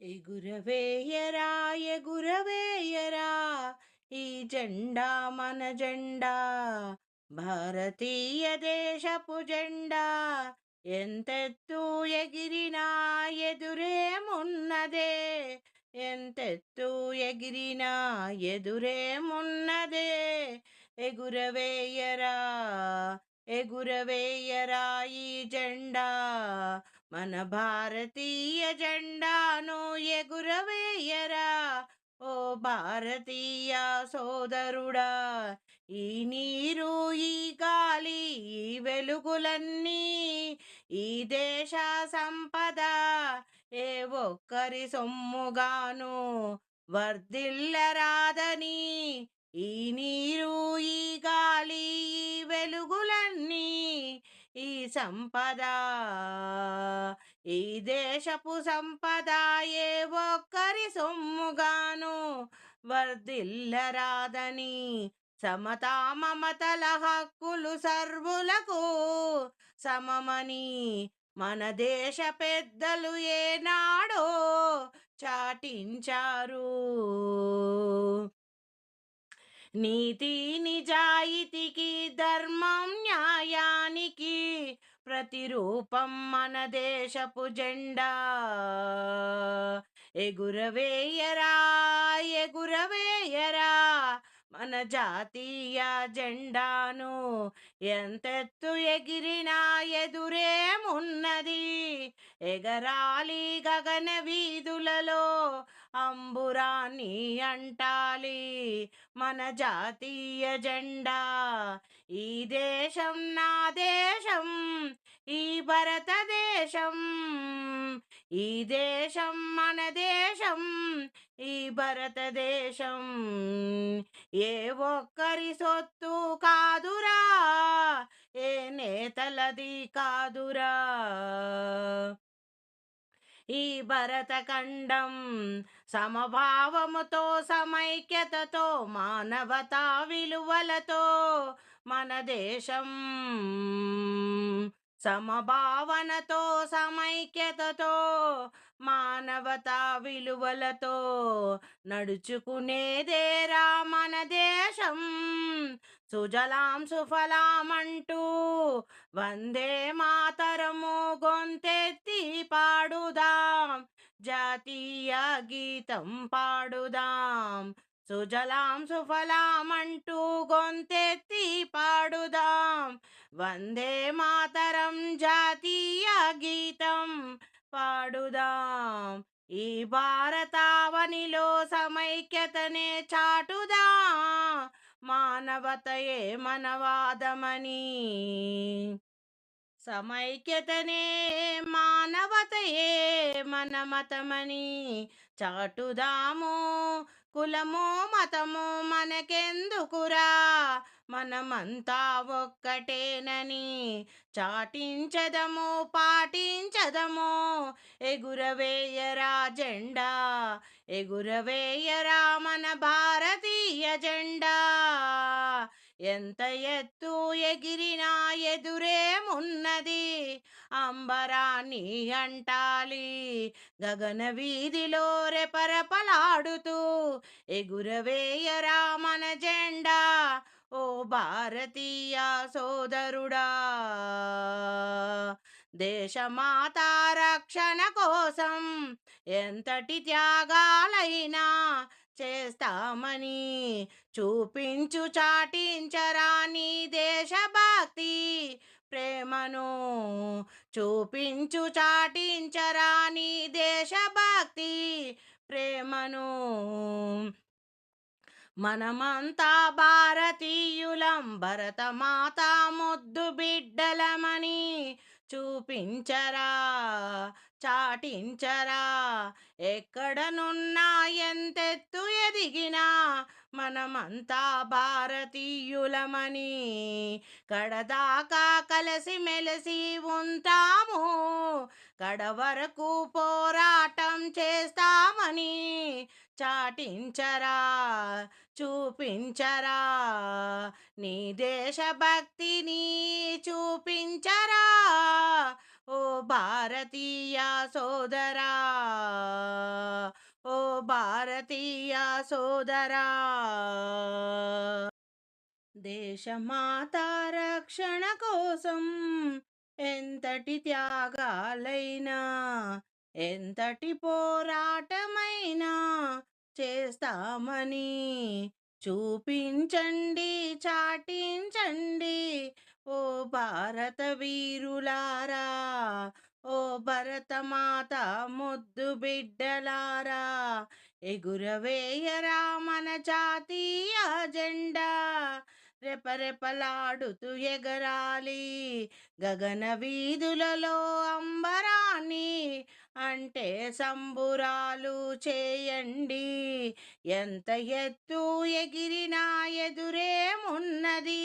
ఎగురవేయరా గురవేయరా ఈ జెండా మన జెండా భారతీయ దేశపు జెండా ఎంతెత్తు ఎగిరినా ఎదురేమున్నదే ఎంతెత్తు ఎగిరినా ఎదురేమున్నదే ఎగురవేయరా ఎగురవేయరా ఈ జెండా మన భారతీయ జెండాను ఎగురవేయరా? ఓ భారతీయ సోదరుడా ఈ నీరు ఈ గాలి ఈ వెలుగులన్నీ ఈ దేశ సంపద. ఏ ఒక్కరి సొమ్ముగాను వర్ధిల్లరాదని ఈ నీరు ఈ గాలి ఈ వెలుగులన్నీ ఈ సంపద ఈ దేశపు సంపద ఏ ఒక్కరి సొమ్ముగాను వర్ధిల్లరాదని సమతా మమతల హక్కులు సర్వులకు సమమని మన దేశ పెద్దలు ఏనాడో చాటించారు. నీతి నిజాయితీకి ధర్మం న్యాయానికి ప్రతిరూపం మన దేశపు జెండా. ఎగురవేయరా ఎగురవేయరా మన జాతీయ జెండాను? ఎంతెత్తు ఎగిరినా ఎదురేమున్నది? ఎగరాలి గగన వీధులలో అంబురాన్ని అంటాలి మన జాతీయ జెండా. ఈ దేశం నా దేశం ఈ భారతదేశం ఈ దేశం మన దేశం ఈ భారతదేశం. ఏ ఒక్కరి సొత్తు కాదురా ఏ నేతలది కాదురా. ఈ భరతఖండం సమభావముతో సమైక్యతతో మానవతా విలువలతో మన దేశం సమభావనతో సమైక్యతతో మానవతా విలువలతో నడుచుకునేదేరా మన దేశం. సుజలాం సుఫలామంటూ వందే మాతరము గొంతెత్తి పాడుదా జాతీయ గీతం పాడుదాం. సుజలాం సుఫలాం అంటూ గొంతెత్తి పాడుదాం. వందే మాతరం జాతీయ గీతం పాడుదాం. ఈ భారతావనిలో సమైక్యతనే చాటుదా. మానవతయే మనవాదమని. సమైక్యతనే మానవతయే మన మతమని చాటుదాము. కులము మతము మనకెందుకురా? మనమంతా ఒక్కటేనని చాటించదము పాటించదము. ఎగురవేయరా జెండా ఎగురవేయరా మన భారతీయ జెండా. ఎంత ఎత్తు ఎగిరినా ఎదురేమున్నది అంబరాన్ని అంటాలి. గగన వీధిలో రెపరపలాడుతూ ఎగురవేయరా మన జెండా ఓ భారతీయ సోదరుడా. దేశమాత రక్షణ కోసం ఎంతటి త్యాగాలైనా చేస్తామని చూపించు చాటించరా నీ దేశభక్తి ప్రేమను. చూపించు చాటించరాని దేశభక్తి ప్రేమను. మనమంతా భారతీయులం భరతమాత ముద్దు బిడ్డలమని చూపించరా చాటించరా ఎక్కడనున్నా ఎంతెత్తు ఎదిగినా మనమంతా భారతీయులమని కడదాకా కలిసి మెలిసి ఉంటాము కడ వరకు పోరాటం చేస్తామని చాటించరా చూపించరా? నీ దేశభక్తిని చూపించరా? ఓ భారతీయ సోదరా! ఓ భారతీయ సోదరా! దేశమాత రక్షణ కోసం ఎంతటి త్యాగాలైనా ఎంతటి పోరాటమైనా చేస్తామని. చూపించండి చాటించండి. ఓ భారత వీరులారా ఓ భరతమాత ముద్దు బిడ్డలారా ఎగురవేయరా మన జాతీయ జెండా. రెపరెపలాడుతూ ఎగరాలి గగన వీధులలో అమ్మ అంటే సంబురాలు చేయండి. ఎంత ఎత్తు ఎగిరినా ఎదురేమున్నది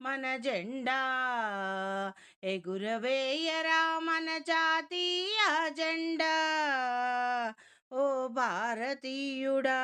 మన జెండా ఎగురవేయరా మన జాతీయ జెండా. ఓ భారతీయుడా!